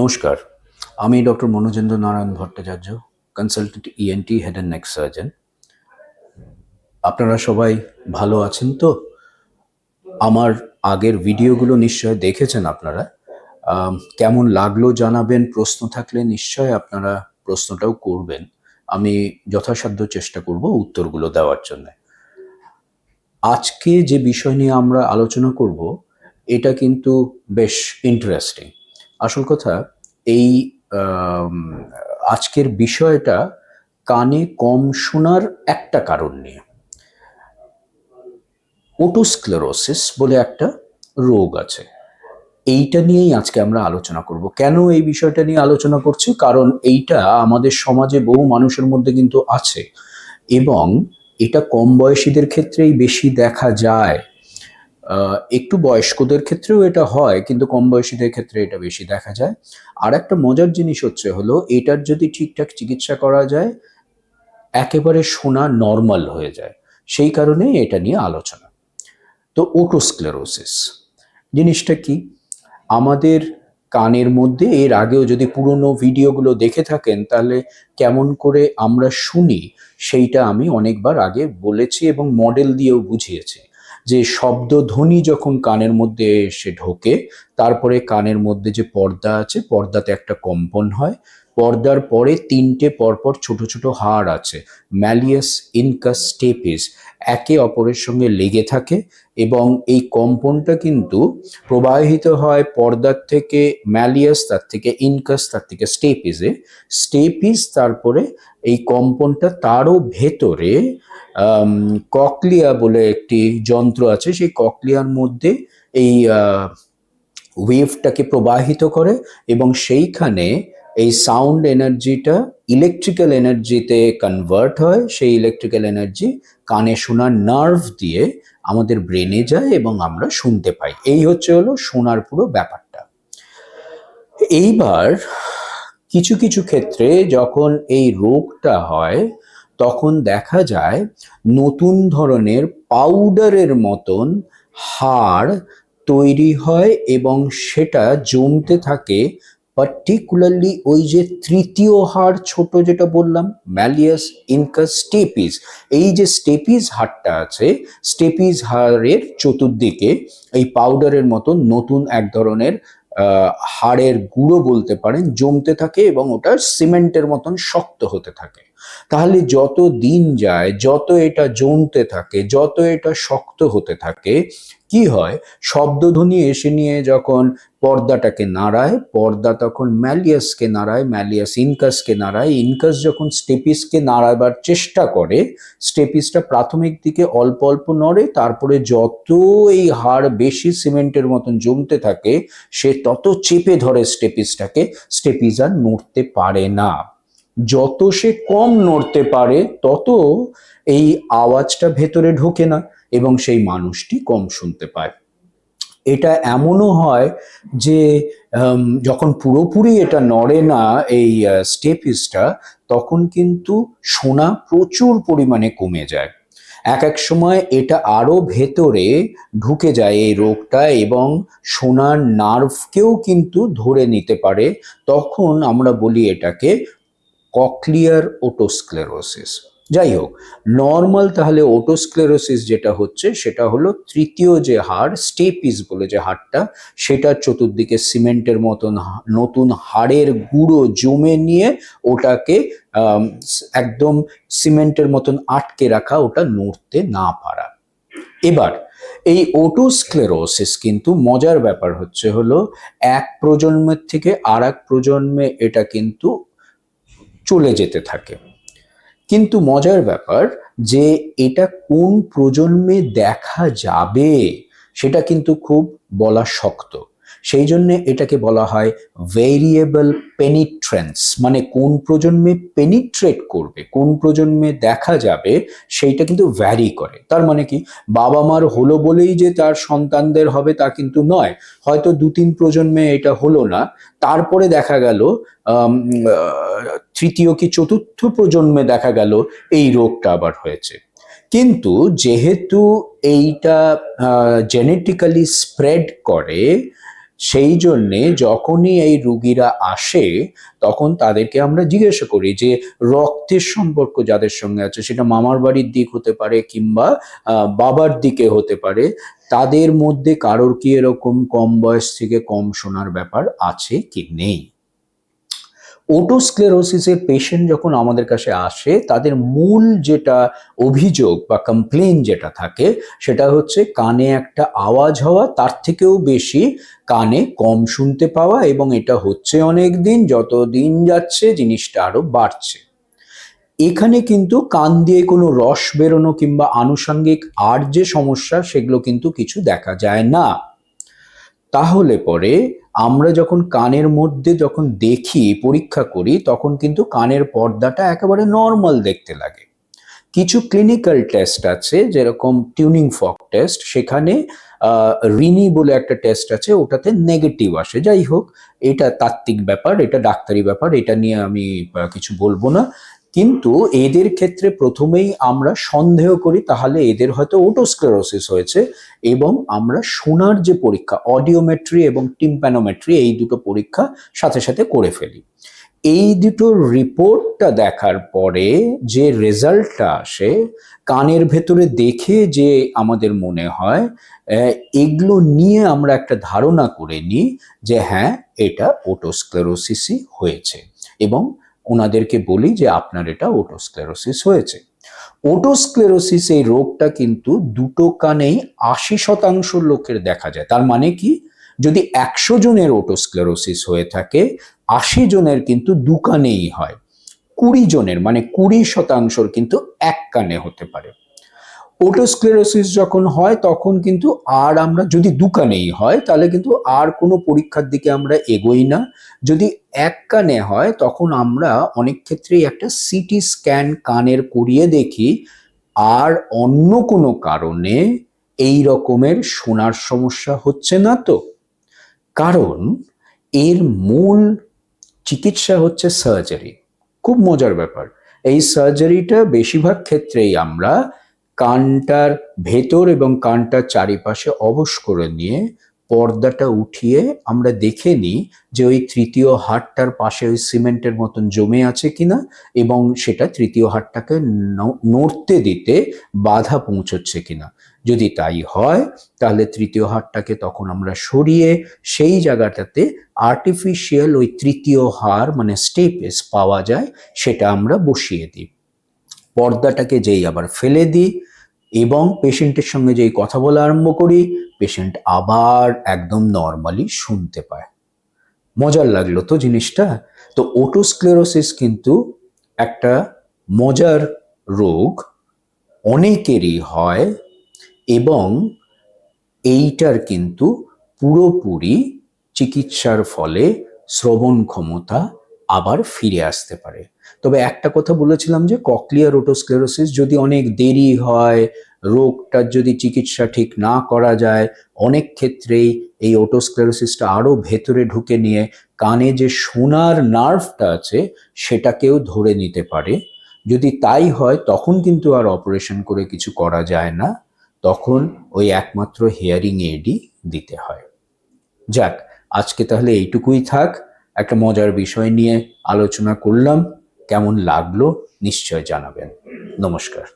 নমস্কার। আমি doctor Manojendra Narayan Bhattacharya consultant ENT head and neck surgeon আপনারা সবাই ভালো আছেন তো? আমার আগের ভিডিওগুলো নিশ্চয় দেখেছেন আপনারা। কেমন লাগল জানাবেন, প্রশ্ন থাকলে নিশ্চয় আপনারা প্রশ্নটাও করবেন। আমি যথাসাধ্য চেষ্টা করব উত্তরগুলো দেওয়ার জন্য। আজকে যে বিষয় নিয়ে আমরা আলোচনা করব, এটা কিন্তু বেশ ইন্টারেস্টিং আসল কথা, এই আজকের বিষয়টা কানে কম শোনার একটা কারণ নিয়ে। ওটোস্ক্লেরোসিস বলে একটা রোগ আছে। এইটা নিয়েই আজকে আমরা আলোচনা করব। কেন এই বিষয়টা নিয়ে আলোচনা করছি? কারণ এইটা আমাদের সমাজে বহু মানুষের মধ্যে কিন্তু আছে এবং এটা কম বয়সীদের ক্ষেত্রেই বেশি দেখা যায়। একটু বয়স্কদের ক্ষেত্রেও এটা হয়, কিন্তু কম বয়সীদের ক্ষেত্রে এটা বেশি দেখা যায়। আর একটা মজার জিনিস হচ্ছে হলো, এটার যদি ঠিকঠাক চিকিৎসা করা যায়, একেবারে শোনা নর্মাল হয়ে যায়। সেই কারণে এটা নিয়ে আলোচনা। তো ওটোস্ক্লেরোসিস জিনিসটা কি? আমাদের কানের মধ্যে, এর আগেও যদি পুরনো ভিডিওগুলো দেখে থাকেন, তাহলে কেমন করে আমরা শুনি, সেইটা আমি অনেকবার আগে বলেছি এবং মডেল দিয়েও বুঝিয়েছি। যে শব্দ ধ্বনি যখন কানের মধ্যে এসে ঢোকে, তারপরে কানের মধ্যে যে পর্দা আছে, পর্দাতে একটা কম্পন হয়। পর্দার পরে তিনটে পরপর ছোট ছোট হাড় আছে ম্যালিয়াস ইনকাস স্টেপিস একে অপরের সঙ্গে লেগে থাকে এবং এই কম্পনটা কিন্তু প্রবাহিত হয় পর্দার থেকে ম্যালিয়াস তার থেকে ইনকাস তার থেকে স্টেপিসে স্টেপিস তারপরে এই কম্পনটা তারও ভেতরে ককলিয়া বলে একটি যন্ত্র আছে, সেই ককলিয়ার মধ্যে এই ওয়েভটাকে প্রবাহিত করে এবং সেইখানে এই সাউন্ড এনার্জিটা ইলেকট্রিক্যাল এনার্জিতে কনভার্ট হয়, সেই ইলেকট্রিক্যাল এনার্জি কানে শোনার নার্ভ দিয়ে আমাদের ব্রেনে যায় এবং আমরা শুনতে পাই। এই হচ্ছে হলো শোনার পুরো ব্যাপারটা। এইবার কিছু কিছু ক্ষেত্রে যখন এই রোগটা হয়, তখন দেখা যায় নতুন ধরনের পাউডারের মতন হাড় তৈরি হয় এবং সেটা জমতে থাকে পার্টিকুলারলি ওই যে তৃতীয় হাড় ছোট যেটা বললাম ম্যালিয়াস ইনকাস স্টেপিস এই যে স্টেপিস হাড়টা আছে স্টেপিস হাড়ের চতুর্দিকে এই পাউডারের মতো নতুন এক ধরনের হাড়ের গুঁড়ো বলতে পারেন, জমতে থাকে এবং ওটা সিমেন্টের মতন শক্ত হতে থাকে। তাহলে যত দিন যায়, যত এটা জমতে থাকে, যত এটা শক্ত হতে থাকে, কি হয়? শব্দধ্বনি এসে নিয়ে যখন পর্দাটাকে নাড়ায়, পর্দা তখন ম্যালিয়াসকে নাড়ায়, ম্যালিয়াস ইনকাসকে নাড়ায়, ইনকাস যখন স্টেপিসকে নাড়াবার চেষ্টা করে, স্টেপিসটা প্রাথমিক দিকে অল্প অল্প নড়ে, তারপরে যত এই হাড় বেশি সিমেন্টের মতন জমতে থাকে, সে তত চেপে ধরে স্টেপিসটাকে, স্টেপিস আর নড়তে পারে না। যত সে কম নড়তে পারে, তত এই আওয়াজটা ভেতরে ঢোকে না এবং সেই মানুষটি কম শুনতে পায়। এটা এমনও হয় যে যখন পুরোপুরি এটা নড়ে না এই স্টেপিসটা, তখন কিন্তু শোনা প্রচুর পরিমাণে কমে যায়। এক এক সময় এটা আরও ভেতরে ঢুকে যায় এই রোগটা এবং শোনার নার্ভকেও কিন্তু ধরে নিতে পারে। তখন আমরা বলি এটাকে ককলিয়ার ওটোস্ক্লেরোসিস যাই হোক নর্মাল তাহলে ওটোস্ক্লেরোসিস যেটা হচ্ছে, সেটা হলো তৃতীয় যে হাড় স্টেপিস বলে যে হাড়টা সেটার চতুর্দিকে সিমেন্টের মতন নতুন হাড়ের গুঁড়ো জমে নিয়ে ওটাকে একদম সিমেন্টের মতন আটকে রাখা, ওটা নড়তে না পারা। এবার, এই ওটোস্ক্লেরোসিস কিন্তু মজার ব্যাপার হচ্ছে হলো, এক প্রজন্মের থেকে আর এক প্রজন্মে এটা কিন্তু চলে যেতে থাকে। কিন্তু মজার ব্যাপার যে এটা কোন প্রজন্মে দেখা যাবে, সেটা কিন্তু খুব বলা শক্ত। সেই জন্য এটাকে বলা হয় ভেরিয়েবল পেনিট্রেন্স মানে কোন প্রজন্মে পেনিট্রেট করবে, কোন প্রজন্মে দেখা যাবে সেইটা কিন্তু ভ্যারি করে। তার মানে কি? বাবা মার হলো বলেই যে তার সন্তানদের হবে তা কিন্তু নয়। হয়তো দু তিন প্রজন্মে এটা হলো না। তারপরে দেখা গেল তৃতীয় কি চতুর্থ প্রজন্মে দেখা গেল এই রোগটা আবার হয়েছে। কিন্তু যেহেতু এইটা জেনেটিক্যালি স্প্রেড করে সেই জন্যে যখনই এই রুগীরা আসে, তখন তাদেরকে আমরা জিজ্ঞাসা করি যে, রক্তের সম্পর্ক যাদের সঙ্গে আছে, সেটা মামার বাড়ির দিক হতে পারে কিংবা বাবার দিকে হতে পারে, তাদের মধ্যে কারোর কি এরকম কম বয়স থেকে কম শোনার ব্যাপার আছে কি নেই? ওটোস্ক্লেরোসিসের পেশেন্ট যখন আমাদের কাছে আসে, তাদের মূল যেটা অভিযোগ বা কমপ্লেন যেটা থাকে, সেটা হচ্ছে কানে একটা আওয়াজ হওয়া, তার থেকেও বেশি কানে কম শুনতে পাওয়া এবং এটা হচ্ছে অনেক দিন যত দিন যাচ্ছে জিনিসটা আরও বাড়ছে। এখানে কিন্তু কান দিয়ে কোনো রস বেরোনো কিংবা আনুষঙ্গিক আর যে সমস্যা, সেগুলো কিন্তু কিছু দেখা যায় না। তাহলে পরে আমরা যখন কানের মধ্যে যখন দেখি, পরীক্ষা করি, তখন কিন্তু কানের পর্দাটা একেবারে নর্মাল দেখতে লাগে। কিছু ক্লিনিক্যাল টেস্ট আছে, যেরকম টিউনিং ফক টেস্ট সেখানে রিনি বলে একটা টেস্ট আছে, ওটাতে নেগেটিভ আসে। যাই হোক, এটা তাত্ত্বিক ব্যাপার, এটা ডাক্তারি ব্যাপার, এটা নিয়ে আমি কিছু বলব না। কিন্তু এদের ক্ষেত্রে প্রথমেই আমরা সন্দেহ করি, তাহলে এদের হয়তো ওটোস্ক্লেরোসিস হয়েছে এবং আমরা শোনার যে পরীক্ষা, অডিওমেট্রি এবং টিম্প্যানোমেট্রি, এই দুটো পরীক্ষা সাথে সাথে করে ফেলি। এই দুটো রিপোর্টটা দেখার পরে যে রেজাল্টটা আসে, কানের ভেতরে দেখে যে আমাদের মনে হয় এগুলো নিয়ে আমরা একটা ধারণা করে নিই যে হ্যাঁ এটা ওটোস্ক্লেরোসিসই হয়েছে এবং ওনাদেরকে বলি যে আপনার এটা ওটোস্ক্লেরোসিস হয়েছে। ওটোস্ক্লেরোসিস এই রোগটা কিন্তু দুটো কানেই আশি শতাংশ লোকের দেখা যায়। তার মানে কি? যদি একশো জনের ওটোস্ক্লেরোসিস হয়ে থাকে, আশি জনের কিন্তু দু কানেই হয়। কুড়ি জনের মানে কুড়ি শতাংশর কিন্তু এক কানে হতে পারে। ওটোস্ক্লেরোসিস যখন হয়, তখন কিন্তু আর আমরা যদি দু কানেই হয়, তাহলে কিন্তু আর কোনো পরীক্ষার দিকে আমরা এগোই না। যদি এক কানে হয়, তখন আমরা অনেক ক্ষেত্রেই একটা সিটি স্ক্যান কানের করিয়ে দেখি, আর অন্য কোনো কারণে এই রকমের শোনার সমস্যা হচ্ছে না তো। কারণ এর মূল চিকিৎসা হচ্ছে সার্জারি। খুব মজার ব্যাপার। এই সার্জারিটা বেশিরভাগ ক্ষেত্রেই আমরা কানটার ভেতর এবং কানটার চারিপাশে অবশ করে নিয়ে পর্দাটা উঠিয়ে আমরা দেখে নিই যে ওই তৃতীয় হাড়টার পাশে ওই সিমেন্টের মতন জমে আছে কিনা এবং সেটা তৃতীয় হাড়টাকে ন- নড়তে দিতে বাধা পৌঁছচ্ছে কিনা। যদি তাই হয়, তাহলে তৃতীয় হাড়টাকে তখন আমরা সরিয়ে সেই জায়গাটাতে আর্টিফিশিয়াল ওই তৃতীয় হাড় মানে স্টেপেস পাওয়া যায়, সেটা আমরা বসিয়ে দিই। পর্দাটাকে যেই আবার ফেলে দিই এবং পেশেন্টের সঙ্গে যেই কথা বলা আরম্ভ করি পেশেন্ট আবার একদম নর্মালি শুনতে পায়। মজার লাগল তো জিনিসটা? তো ওটোস্ক্লেরোসিস কিন্তু একটা মজার রোগ, অনেকেরই হয় এবং এইটার কিন্তু পুরোপুরি চিকিৎসার ফলে শ্রবণ ক্ষমতা আবার ফিরে আসতে পারে। তবে একটা কথা বলেছিলাম যে ককলিয়ার ওটোস্ক্লেরোসিস যদি অনেক দেরি হয় রোগটার যদি চিকিৎসা ঠিক না করা যায়, অনেক ক্ষেত্রেই এই ওটোস্ক্লেরোসিসটা আরও ভেতরে ঢুকে নিয়ে কানে যে শোনার নার্ভটা আছে সেটাকেও ধরে নিতে পারে। যদি তাই হয়, তখন কিন্তু আর অপারেশন করে কিছু করা যায় না। তখন ওই একমাত্র হেয়ারিং এডই দিতে হয়। যাক, আজকে তাহলে এইটুকুই থাক। একটা মজার বিষয় নিয়ে আলোচনা করলাম। কেমন লাগল নিশ্চয় জানাবেন। নমস্কার।